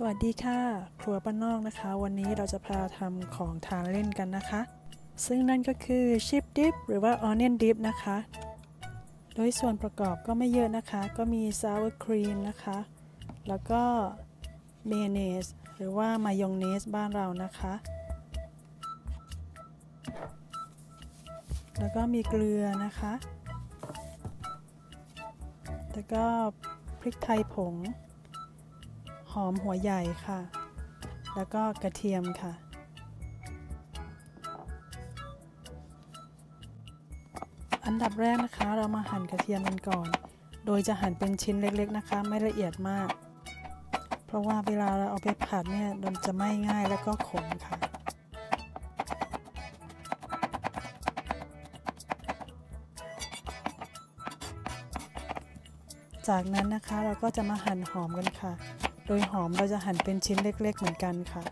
สวัสดีค่ะ ครัวป้านนอกนะคะ วันนี้เราจะพาทำของทานเล่นกันนะคะ ซึ่งนั่นก็คือชิปดิฟหรือว่าออนเนียนดิฟนะคะ โดยส่วนประกอบก็ไม่เยอะนะคะ ก็มีซาวครีมนะคะ แล้วก็เมเนสหรือว่ามายองเนสบ้านเรานะคะ แล้วก็มีเกลือนะคะ แล้วก็พริกไทยผง อมหัวใหญ่ค่ะ แล้วก็กระเทียมค่ะ อันดับแรกนะคะ เรามาหั่นกระเทียมกันก่อน โดยจะหั่นเป็นชิ้นเล็กๆนะคะ ไม่ละเอียดมาก เพราะว่าเวลาเราเอาไปผัดเนี่ยมันจะไหม้ง่ายแล้วก็ขมค่ะจากนั้นนะคะเราก็จะมาหั่นหอมกันค่ะ โดยหอมเราจะหั่นเป็นชิ้นเล็กๆเหมือนกันค่ะ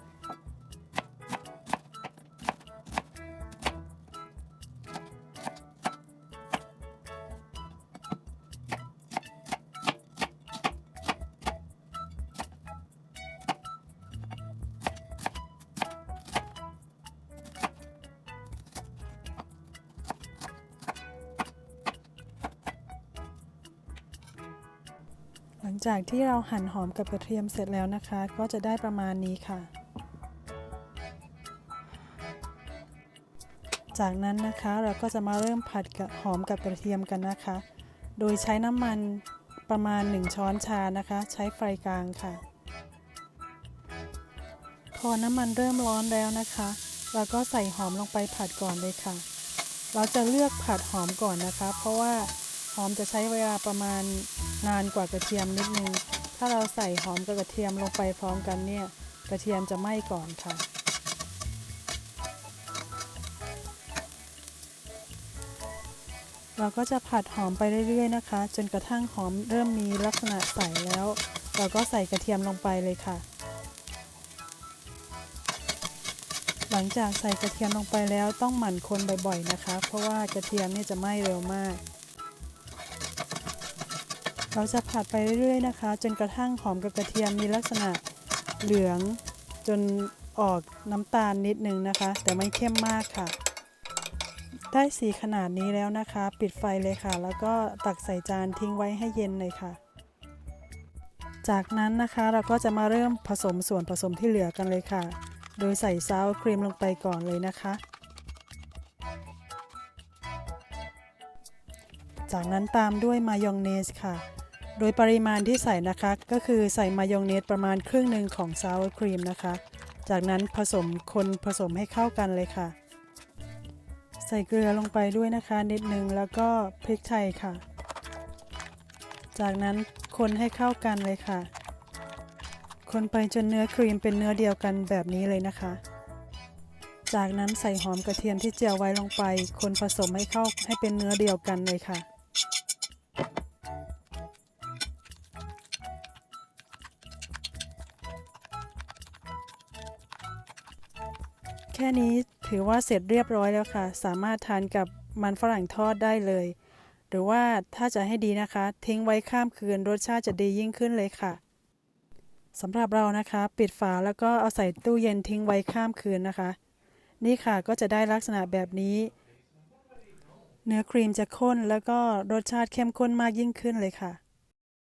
งจากที่เราหั่นหอมกับกระเทียมเสร็จแล้วนะคะ ก็จะได้ประมาณนี้ค่ะ จากนั้นนะคะเราก็จะมาเริ่มผัดกับหอมกับกระเทียมกันนะคะ โดยใช้น้ำมันประมาณ 1 ช้อนชานะคะ ใช้ไฟกลางค่ะ พอน้ำมันเริ่มร้อนแล้วนะคะ เราก็ใส่หอมลงไปผัดก่อนเลยค่ะ เราจะเลือกผัดหอมก่อนนะคะ เพราะว่า หอมจะใช้เวลาประมาณนานกว่ากระเทียมนิดนึง ถ้าเราใส่หอมกับกระเทียมลงไปพร้อมกันเนี่ย กระเทียมจะไหม้ก่อนค่ะ เราก็จะผัดหอมไปเรื่อยๆนะคะ จนกระทั่งหอมเริ่มมีลักษณะใสแล้ว เราก็ใส่กระเทียมลงไปเลยค่ะ หลังจากใส่กระเทียมลงไปแล้วต้องหมั่นคนบ่อยๆนะคะ เพราะว่ากระเทียมเนี่ยจะไหม้เร็วมาก เราจะผัดไปเรื่อยๆนะคะ จนกระทั่งหอมกับกระเทียมมีลักษณะเหลืองจนออกน้ำตาลนิดนึงนะคะ แต่ไม่เข้มมากค่ะ ได้สีขนาดนี้แล้วนะคะ ปิดไฟเลยค่ะ แล้วก็ตักใส่จานทิ้งไว้ให้เย็นเลยค่ะ จากนั้นนะคะเราก็จะมาเริ่มผสมส่วนผสมที่เหลือกันเลยค่ะ โดยใส่ซาวครีมลงไปก่อนเลยนะคะ จากนั้นตามด้วยมายองเนสค่ะ โดยปริมาณที่ใส่นะคะ ก็คือใส่มายองเนสประมาณครึ่งหนึ่งของซาวครีมนะคะ จากนั้นผสมคนผสมให้เข้ากันเลยค่ะ ใส่เกลือลงไปด้วยนะคะนิดนึงแล้วก็พริกไทยค่ะ จากนั้นคนให้เข้ากันเลยค่ะ คนไปจนเนื้อครีมเป็นเนื้อเดียวกันแบบนี้เลยนะคะ จากนั้นใส่หอมกระเทียมที่เจียวไว้ลงไป คนผสมให้เข้าให้เป็นเนื้อเดียวกันเลยค่ะ แค่นี้ถือว่าเสร็จเรียบร้อยแล้วค่ะ สามารถทานกับมันฝรั่งทอดได้เลย หรือว่าถ้าจะให้ดีนะคะ ทิ้งไว้ข้ามคืนรสชาติจะดียิ่งขึ้นเลยค่ะสำหรับเรานะคะ ปิดฝาแล้วก็เอาใส่ตู้เย็นทิ้งไว้ข้ามคืนนะคะ นี่ค่ะก็จะได้ลักษณะแบบนี้ เนื้อครีมจะข้นแล้วก็รสชาติเข้มข้นมากยิ่งขึ้นเลยค่ะ